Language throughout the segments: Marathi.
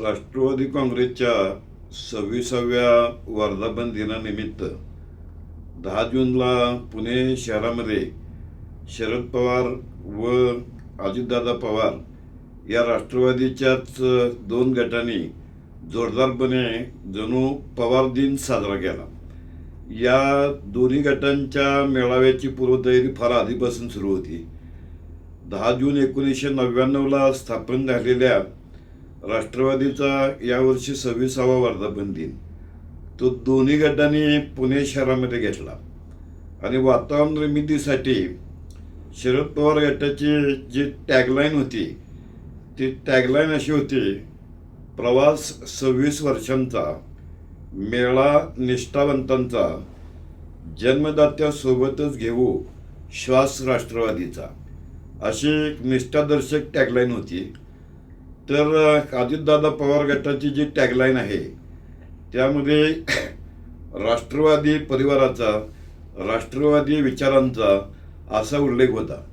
राष्ट्रवादी काँग्रेसच्या सव्वीसाव्या वर्धापन दिनानिमित्त दहा जूनला पुणे शहरामध्ये शरद पवार व अजितदादा पवार या राष्ट्रवादीच्याच दोन गटांनी जोरदारपणे जणू पवार दिन साजरा केला. या दोन्ही गटांच्या मेळाव्याची पूर्वतयारी फार आधीपासून सुरू होती. दहा जून एकोणीसशे नव्याण्णवला स्थापन झालेल्या राष्ट्रवादीचा यावर्षी सव्वीसावा वर्धापन दिन. तो दोन्ही गटांनी पुणे शहरामध्ये घेतला. आणि वातावरण निर्मितीसाठी शरद पवार गटाची जी टॅगलाईन होती ती टॅगलाईन अशी होती प्रवास सव्वीस वर्षांचा मेळा निष्ठावंतांचा जन्मदात्यासोबतच घेऊ श्वास राष्ट्रवादीचा अशी एक निष्ठादर्शक टॅगलाईन होती. तर अजितदादा पवार गटाची जी टॅगलाईन आहे त्यामध्ये राष्ट्रवादी परिवाराचा राष्ट्रवादी विचारांचा असा उल्लेख होता.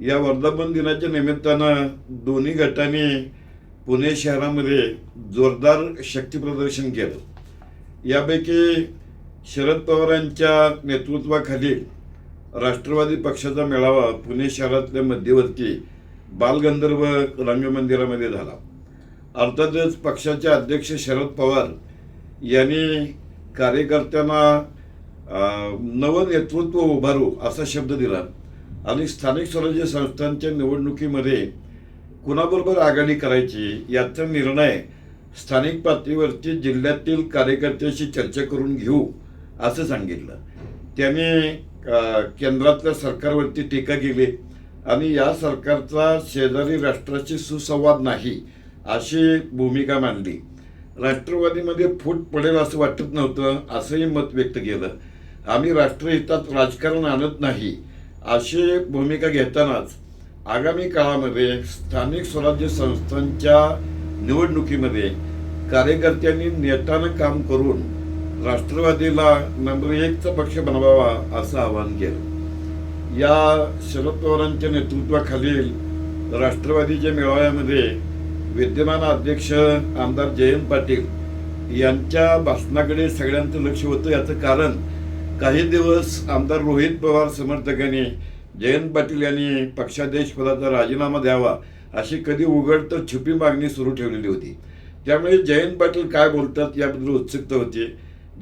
या वर्धापन दिनाच्या निमित्तानं दोन्ही गटांनी पुणे शहरामध्ये जोरदार शक्तीप्रदर्शन केलं. यापैकी शरद पवारांच्या नेतृत्वाखाली राष्ट्रवादी पक्षाचा मेळावा पुणे शहरातल्या मध्यवर्ती बालगंधर्व रंगमंदिरामध्ये झाला. अर्थातच पक्षाचे अध्यक्ष शरद पवार यांनी कार्यकर्त्यांना नवनेतृत्व नेतृत्व उभारू असा शब्द दिला. आणि स्थानिक स्वराज्य संस्थांच्या निवडणुकीमध्ये कुणाबरोबर आघाडी करायची याचा निर्णय स्थानिक पातळीवरती जिल्ह्यातील कार्यकर्त्यांशी चर्चा करून घेऊ असं सांगितलं. त्याने केंद्रातल्या सरकारवरती टीका केली. आणि या सरकारचा शेजारी राष्ट्राशी सुसंवाद नाही अशी भूमिका मांडली. राष्ट्रवादीमध्ये फूट पडेल असं वाटत नव्हतं असंही मत व्यक्त केलं. आम्ही राष्ट्रहितात राजकारण आणत नाही अशी भूमिका घेतानाच आगामी काळामध्ये स्थानिक स्वराज्य संस्थांच्या निवडणुकीमध्ये कार्यकर्त्यांनी नेटानं काम करून राष्ट्रवादीला नंबर एकचा पक्ष बनवावा असं आवाहन केलं. या शरद पवारांच्या नेतृत्वाखालील राष्ट्रवादीच्या मेळाव्यामध्ये विद्यमान अध्यक्ष आमदार जयंत पाटील यांच्या भाषणाकडे सगळ्यांचं लक्ष होतं. याचं कारण काही दिवस आमदार रोहित पवार समर्थकांनी जयंत पाटील यांनी पक्षाध्यक्ष पदाचा राजीनामा द्यावा अशी कधी उघड तर छुपी मागणी सुरू ठेवलेली होती. त्यामुळे जयंत पाटील काय बोलतात याबद्दल उत्सुकता होती.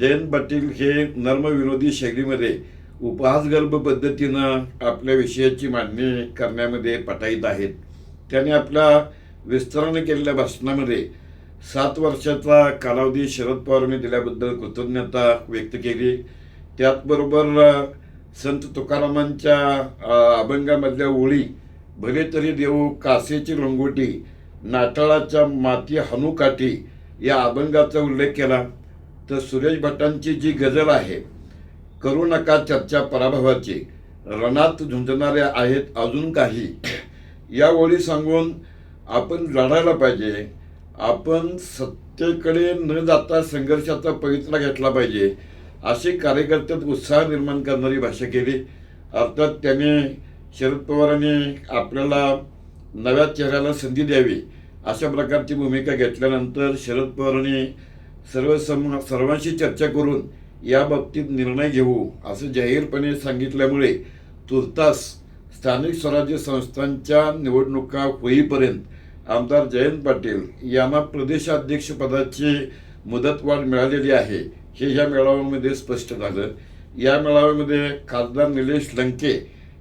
जयंत पाटील हे नर्मविनोदी शैलीमध्ये उपहासगर्भ पद्धतीनं आपल्या विषयाची मांडणी करण्यामध्ये पटाईत आहेत. त्याने आपल्या विस्ताराने केलेल्या भाषणामध्ये सात वर्षाचा कालावधी शरद पवारांनी दिल्याबद्दल कृतज्ञता व्यक्त केली. त्याचबरोबर संत तुकारामांच्या अभंगामधल्या ओळी भले तरी देऊ कासेची रंगोटी नाटाळाच्या माती हनुकाठी या अभंगाचा उल्लेख केला. तर सुरेश भटांची जी गझल आहे करू नका चर्चा पराभवाची. रणात झुंजणाऱ्या आहेत अजून काही. या ओळी सांगून आपण लढायला पाहिजे. आपण सत्तेकडे न जाता संघर्षाचा पवित्रा घेतला पाहिजे. अशी कार्यकर्त्यात उत्साह निर्माण करणारी भाषा केली. अर्थात त्याने शरद पवारांनी आपल्याला नव्या चेहऱ्याला संधी द्यावी अशा प्रकारची भूमिका घेतल्यानंतर शरद पवारांनी सर्व सम सर्वांशी चर्चा करून या बाबतीत निर्णय घेऊ असं जाहीरपणे सांगितल्यामुळे तुर्तास स्थानिक स्वराज्य संस्थांच्या निवडणुका होईपर्यंत आमदार जयंत पाटील यांना प्रदेशाध्यक्षपदाची मुदतवाढ मिळालेली आहे. हे या मेळाव्यामध्ये स्पष्ट झालं. या मेळाव्यामध्ये खासदार निलेश लंके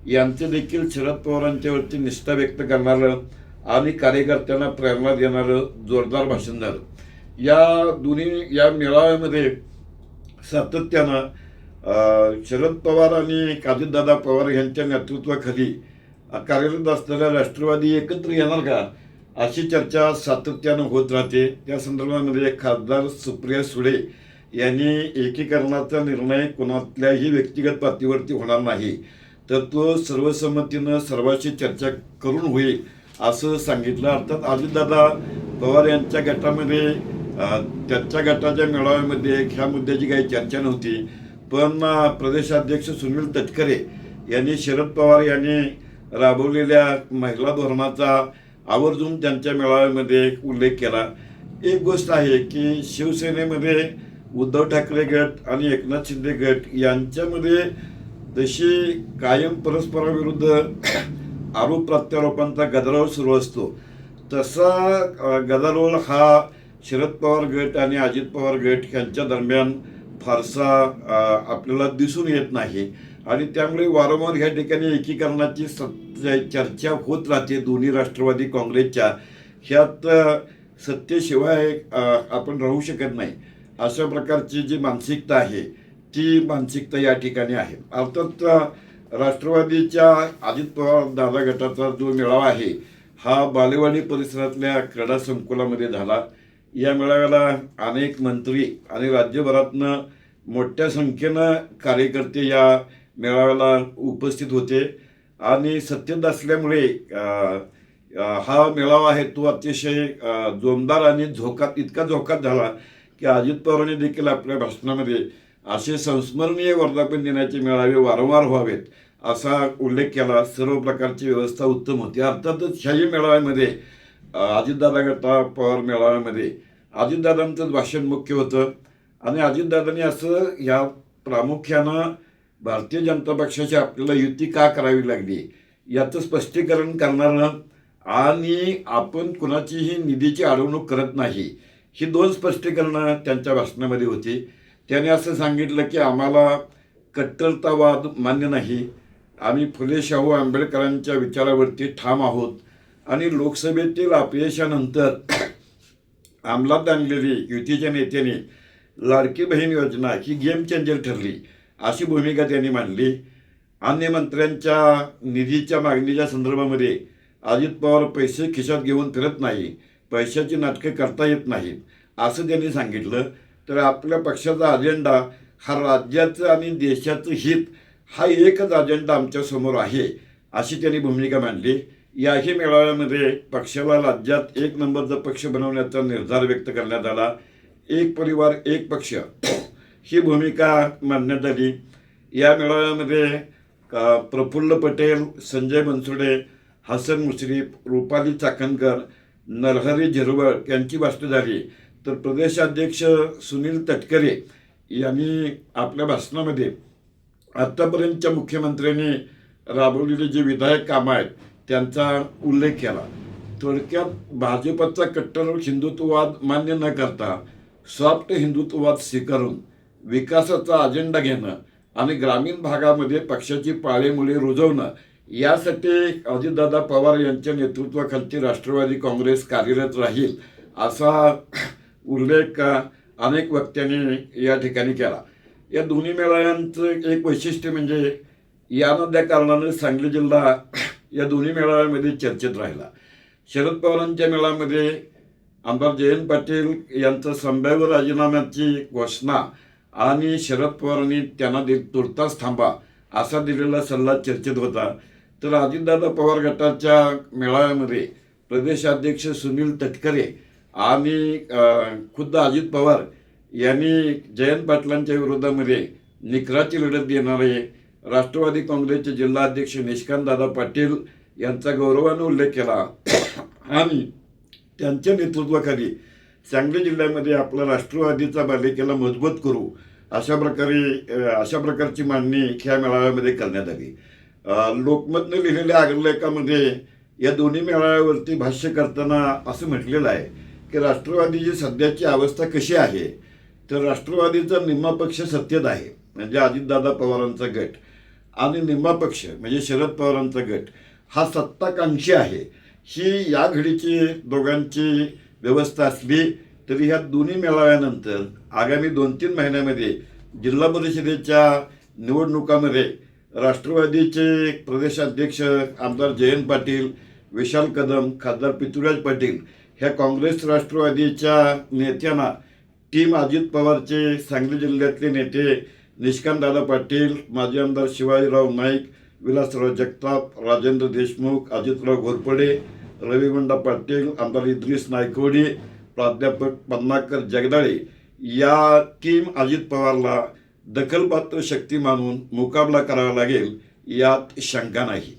यांचे देखील शरद पवारांच्यावरती निष्ठा व्यक्त करणारं आणि कार्यकर्त्यांना प्रेरणा देणारं जोरदार भाषण झालं. या दोन्ही या मेळाव्यामध्ये सातत्यानं शरद पवार आणि काजीदादा पवार यांच्या नेतृत्वाखाली कार्यरत असलेल्या राष्ट्रवादी एकत्र येणार का? अशी चर्चा सातत्यानं होत राहते. त्या संदर्भामध्ये खासदार सुप्रिया सुळे यांनी एकीकरणाचा निर्णय कोणातल्याही व्यक्तिगत पातळीवरती होणार नाही. तर तो सर्वसंमतीनं सर्वांशी चर्चा करून होईल असं सांगितलं. अर्थात अजितदादा पवार यांच्या गटामध्ये त्यांच्या गटाच्या मेळाव्यामध्ये ह्या मुद्द्याची काही चर्चा नव्हती पण प्रदेशाध्यक्ष सुनील तटकरे यांनी शरद पवार यांनी राबवलेल्या महिला धोरणाचा आवर्जून त्यांच्या मेळाव्यामध्ये उल्लेख केला. एक गोष्ट आहे की शिवसेनेमध्ये उद्धव ठाकरे गट आणि एकनाथ शिंदे गट यांच्यामध्ये जशी कायम परस्पराविरुद्ध आरोप प्रत्यारोपांचा गदारोळ सुरू असतो तसा गदारोळ हा शरद पवार गट आणि अजित पवार गट यांच्या दरम्यान फारसा आपल्याला दिसून येत नाही. आणि त्यामुळे वारंवार ह्या ठिकाणी एकीकरणाची चर्चा होत राहते दोन्ही राष्ट्रवादी काँग्रेसच्या. ह्यात सत्तेशिवाय आपण राहू शकत नाही. अशा प्रकारची जी मानसिकता आहे ती मानसिकता या ठिकाणी आहे. अर्थात राष्ट्रवादीच्या अजित पवार दादा गटाचा जो मेळावा आहे हा बालेवाडी परिसरातल्या क्रीडा संकुलामध्ये झाला. या मेळाव्याला अनेक मंत्री आणि राज्यभरातनं मोठ्या संख्येनं कार्यकर्ते या मेळाव्याला उपस्थित होते. आणि सत्तेत असल्यामुळे हा मेळावा आहे तो अतिशय जोमदार आणि झोकात इतका झोकात झाला की अजित पवारांनी देखील आपल्या भाषणामध्ये असे संस्मरणीय वर्धापन दिनाचे मेळावे वारंवार व्हावेत असा उल्लेख केला. सर्व प्रकारची व्यवस्था उत्तम होती. अर्थातच ह्याही मेळाव्यामध्ये अजितदादाकरता पवार मेळाव्यामध्ये. अजितदादांचंच भाषण मुख्य होतं. आणि अजितदादांनी असं या प्रामुख्यानं भारतीय जनता पक्षाची आपल्याला युती का करावी लागली याचं स्पष्टीकरण करणारं आणि आपण कुणाचीही निधीची अडवणूक करत नाही ही दोन स्पष्टीकरणं त्यांच्या भाषणामध्ये होती. त्याने असं सांगितलं की आम्हाला कट्टरतावाद मान्य नाही. आम्ही फुले शाहू आंबेडकरांच्या विचारावरती ठाम आहोत. आणि लोकसभेतील अपयशानंतर अंमलात आणलेली युतीच्या नेत्याने लाडकी बहीण योजना ही गेम चेंजर ठरली अशी भूमिका त्यांनी मांडली. अन्य मंत्र्यांच्या निधीच्या मागणीच्या संदर्भामध्ये अजित पवार पैसे खिशात घेऊन फिरत नाही पैशाची नाटकं करता येत नाहीत असं त्यांनी सांगितलं. तर आपल्या पक्षाचा अजेंडा हा राज्याचं आणि देशाचं हित हा एकच अजेंडा आमच्यासमोर आहे अशी त्यांनी भूमिका मांडली. याही मेळाव्यामध्ये पक्षाला राज्यात एक नंबरचा पक्ष बनवण्याचा निर्धार व्यक्त करण्यात आला. एक परिवार एक पक्ष. ही भूमिका मांडण्यात आली. या मेळाव्यामध्ये प्रफुल्ल पटेल संजय बनसोडे हसन मुश्रीफ रुपाली चाकणकर नरहरी झिरवळ यांची भाषणं झाली. तर प्रदेशाध्यक्ष सुनील तटकरे यांनी आपल्या भाषणामध्ये आत्तापर्यंतच्या मुख्यमंत्र्यांनी राबवलेली जी विधायक कामं आहेत त्यांचा उल्लेख केला. थोडक्यात भाजपचा कट्टर हिंदुत्ववाद मान्य न करता सॉफ्ट हिंदुत्ववाद स्वीकारून विकासाचा अजेंडा घेणं आणि ग्रामीण भागामध्ये पक्षाची पाळेमुळे रुजवणं यासाठी अजितदादा पवार यांच्या नेतृत्वाखालची राष्ट्रवादी काँग्रेस कार्यरत राहील असा उल्लेख अनेक वक्त्यांनी या ठिकाणी केला. या दोन्ही मेळाव्यांचं एक वैशिष्ट्य म्हणजे या नद्या कारणाने सांगली जिल्हा या दोन्ही मेळाव्यामध्ये चर्चेत राहिला. शरद पवारांच्या मेळाव्यामध्ये आमदार जयंत पाटील यांचं संभाव्य राजीनाम्याची घोषणा आणि शरद पवारांनी त्यांना दि तुर्तास थांबा असा दिलेला सल्ला चर्चेत होता. तर अजितदादा पवार गटाच्या मेळाव्यामध्ये प्रदेशाध्यक्ष सुनील तटकरे आणि खुद्द अजित पवार यांनी जयंत पाटलांच्या विरोधामध्ये निकराची लढत देणारे राष्ट्रवादी काँग्रेसचे जिल्हाध्यक्ष निष्कांतदादा पाटील यांचा गौरवानं उल्लेख केला. आणि त्यांच्या नेतृत्वाखाली सांगली जिल्ह्यामध्ये आपला राष्ट्रवादीचा बालेकिल्ला मजबूत करू अशा प्रकारे अशा प्रकारची मांडणी ह्या मेळाव्यामध्ये करण्यात आली. लोकमतने लिहिलेल्या अग्रलेखामध्ये या दोन्ही मेळाव्यावरती भाष्य करताना असं म्हटलेलं आहे की राष्ट्रवादीची सध्याची अवस्था कशी आहे? तर राष्ट्रवादीचा निम्मा पक्ष सत्तेत आहे. म्हणजे अजितदादा पवारांचा गट. आणि निम्मा पक्ष म्हणजे शरद पवारांचा गट हा सत्ताकांक्षी आहे. ही या घडीची दोघांची व्यवस्था असली तरी ह्या दोन्ही मेळाव्यानंतर आगामी दोन तीन महिन्यामध्ये जिल्हा परिषदेच्या निवडणुकामध्ये राष्ट्रवादीचे प्रदेशाध्यक्ष आमदार जयंत पाटील विशाल कदम खासदार पृथ्वीराज पाटील ह्या काँग्रेस राष्ट्रवादीच्या नेत्यांना टीम अजित पवारचे सांगली जिल्ह्यातले नेते निष्कांतदादा पाटील माजी आमदार शिवाजीराव नाईक विलासराव जगताप राजेंद्र देशमुख अजितराव घोरपडे रविगुंडा पाटील आमदार इद्रिस नायकवडी प्राध्यापक पन्नाकर जगदाळे या टीम अजित पवारला दखलपात्र शक्ती मानून मुकाबला करावा लागेल यात शंका नाही.